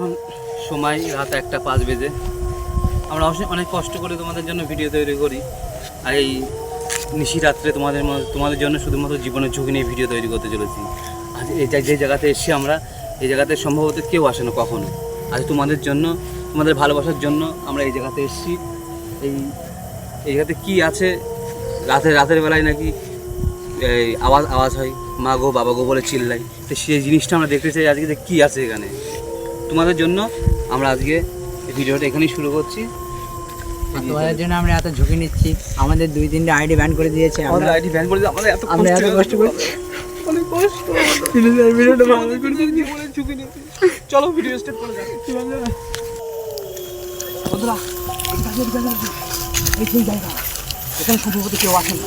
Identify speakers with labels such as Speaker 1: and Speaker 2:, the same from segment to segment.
Speaker 1: এখন সময় রাত একটা পাঁচ বেজে। আমরা অবশ্যই অনেক কষ্ট করে তোমাদের জন্য ভিডিও তৈরি করি। আর এই নিশি রাত্রে তোমাদের তোমাদের জন্য শুধুমাত্র জীবনের ঝুঁকি নিয়ে ভিডিও তৈরি করতে চলেছি। আজ এই যে- জায়গাতে এসেছি আমরা, এই জায়গাতে সম্ভবত কেউ আসে না কখনো। আজ তোমাদের জন্য, তোমাদের ভালোবাসার জন্য আমরা এই জায়গাতে এসেছি। এই এই জায়গাতে কী আছে? রাতের রাতের বেলায় নাকি এই আওয়াজ আওয়াজ হয়, মা গো, বাবা গো, বলে চিল্লাই তো সেই জিনিসটা আমরা দেখতে চাই আজকে যে কী আছে এখানে। তোমাদের জন্য আমরা আজকে ভিডিওটা এখানেই শুরু করছি।
Speaker 2: তোমাদের জন্য আমরা এত ঝুঁকি নিচ্ছি। আমাদের দুই তিনটে আইডি ব্যান করে দিয়েছে।
Speaker 1: আমাদের আইডি ব্যান করে আমাদের এত
Speaker 2: আমরা এত
Speaker 1: কষ্ট
Speaker 2: করছি।
Speaker 1: অনেক কষ্ট
Speaker 2: ভিডিওটা
Speaker 1: আমাদের করে ঝুঁকি চলো ভিডিও স্টার্ট করে
Speaker 2: বন্ধুরা। এই সেই জায়গা। এখানে সম্ভবত কেউ আসে না।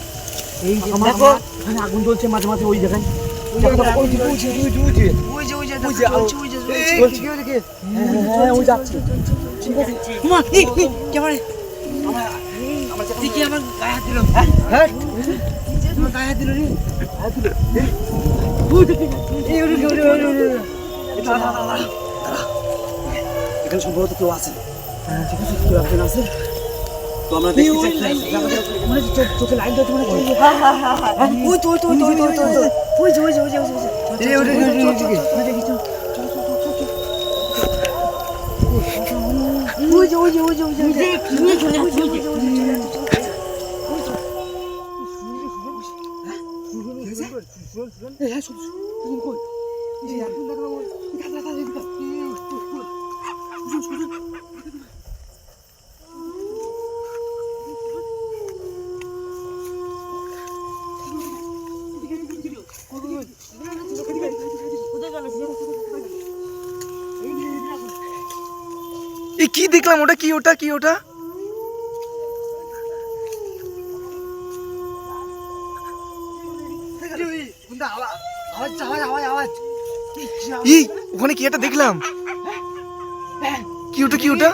Speaker 2: এই দেখো আগুন চলছে মাঝে মাঝে ওই জায়গায় এখানে সম্ভবত কেউ আছে ঠিক আছে কেউ আছে তো আমরা দেখতে তো, ওই তো, ওই তো, ওই তো, ওই তো, ওই তো, এদিকে, এদিকে, এদিকে, এদিকে। চলো, চলো, চলো, চলো, চলো, চলো, এদিকে। এই আমাদের এই সেই গাছ।
Speaker 3: এই সেই গাছ, এই সেই গাছ।
Speaker 2: এই সেই গাছ, সেই তাল গাছে পুরনো। এই দু হাজার বছর আগে। চলো আমরা আমরা এগিয়ে যাই। চলো, চলো। আমাদের এখানে ফাঁকা মাঠ। এই যে দেখো, এখানে আগুন জ্বলছে মাঝে মাঝে ওই জায়গায়। দেখো, দেখো, ওই যে, ওই যে, ওই যে, ওই যে।
Speaker 3: ওই যে ওই যে
Speaker 2: ওই যে,
Speaker 3: জ্বলছে, ওই যে জ্বলছে।
Speaker 2: জ্বলছে। হ্যাঁ, হ্যাঁ, ওই যাচ্ছে। ঠিক আছে। উমা, এই, এই, ক্যামেরায়।
Speaker 3: দেখি আমার গায়ে হাত দিল।
Speaker 2: হ্যাঁ?
Speaker 3: আমার গায়ে হাত দিল রে।
Speaker 2: ওই দেখি। এই, ওই, ওই, ওই, ওই, ওই, ওই। দাঁড়া, দাঁড়া, দাঁড়া, দাঁড়া। এখানে সম্ভবত কেউ আছে হ্যাঁ ঠিক আছে কেউ একজন আছে
Speaker 1: তো আমরা
Speaker 2: এই,
Speaker 1: দেখতে
Speaker 2: ওই
Speaker 1: চাই
Speaker 2: লাইন, মানে চোখ- চোখে লাইন ধরছে মানে ওই-
Speaker 3: হ্যাঁ, হ্যাঁ, হ্যাঁ, হ্যাঁ। ওই তো, ওই তো, ওই তো, ওই তো, ওই তো, ওই তো। ওই যে, ওই যে, ওই যে, ওই যে, ওই যে।
Speaker 2: এই, ওই, ওই, ওই, ওই, ওই, ওই, ওই।
Speaker 3: ওই দেখি তো। ওই যে, ওই যে, ওই যে, ওই যে, ওই যে। ওই যে, ওই যে, ওই যে, ওই যে।
Speaker 2: এই, হ্যাঁ, শুন, শুন, শুন, কই? এই যে, এখন দেখো, ওই, এই দাঁড়া, দাঁড়া, এদিকে আয়। এই, কই, কই? শুন, শুন, শুন।
Speaker 4: এ কি দেখলাম ওটা কি ওটা কি ওটা
Speaker 2: আওয়াজ, আওয়াজ, আওয়াজ, আওয়াজ।
Speaker 4: ই ওখানে কি একটা দেখলাম কি ওটা কি ওটা
Speaker 2: কি সুজন ওখানে নাকি?
Speaker 3: ওই যে চলে গেল, চলে গেল।
Speaker 2: এই, আমাদের বোতল, আমাদের সুজনকে খুঁজে পাওয়া যাচ্ছে না। কিন্তু ওখানে একটা আওয়াজ শোনা যাচ্ছে কোথায়? এই, কে এটা, কে এটা? এই, শুন, শুন, শুন, শুন, শুন, শুন।
Speaker 3: দেখি, ওরে বাবা।
Speaker 2: কি হয়েছে? এই, কি হয়েছে? এই, ধর, ধর, ধর, ধর, ধর, ধর, ধর, ধর, ধর, ধর, ধর, ধর, ধর, ধর, ধর। ওঠ, ওঠ, ওঠ, ওঠ। কি হয়েছে, কি হয়েছে? কি হয়েছে? বন্ধুরা
Speaker 4: নিয়ে আয় ওকে নিয়ে আয়, নিয়ে আয়, নিয়ে আয়, নিয়ে এ কি দেখলাম? ওটা কি? ওটা
Speaker 2: কি? ওটা?
Speaker 4: ই, ওখানে কি এটা দেখলাম? কি ওটা কি ওটা?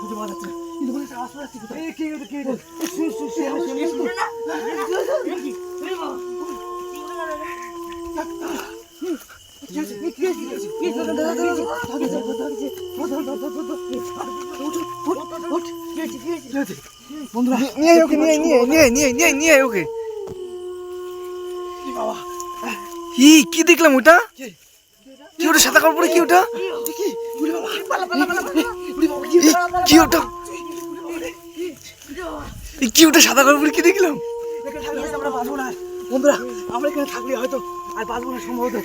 Speaker 4: খুঁজে পাওয়া যাচ্ছে নিয়ে
Speaker 2: ওকে, নিয়ে নিয়ে নিয়ে নিয়ে নিয়ে নিয়ে ওকে। কি
Speaker 4: কি দেখলাম ওটা? কি ওটা, সাদা কাপড় পরে কি ওটা?
Speaker 2: কি ওটা? কি ওটা, সাদা কাপড় পরে কি দেখলাম? বন্ধুরা, আমরা এখানে থাকলে হয়তো আর বাঁচবো না সম্ভবত।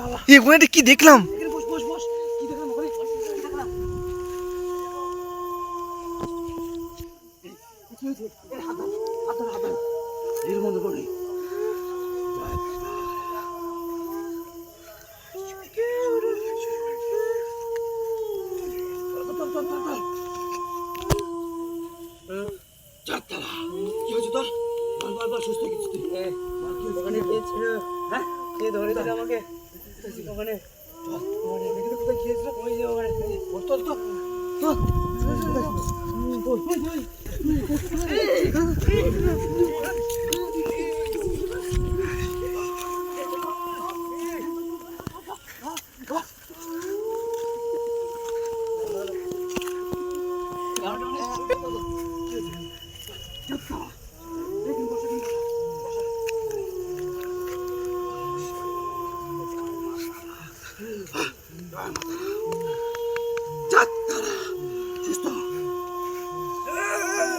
Speaker 2: বাবা।
Speaker 4: এই ওখানে কি দেখলাম?
Speaker 2: বস বস বস। কি দেখলাম ওখানে? দেখলাম? এর মধ্যে পড়ে। হ্যাঁ। চারতলা। কি হয়েছে তোর? বল বল বল সুস্থ কিছু ওখানে কে ছিল হ্যাঁ কে ধরেছিল আমাকে। ওখানে কোথায় খেয়েছিল ওই যে ওখানে।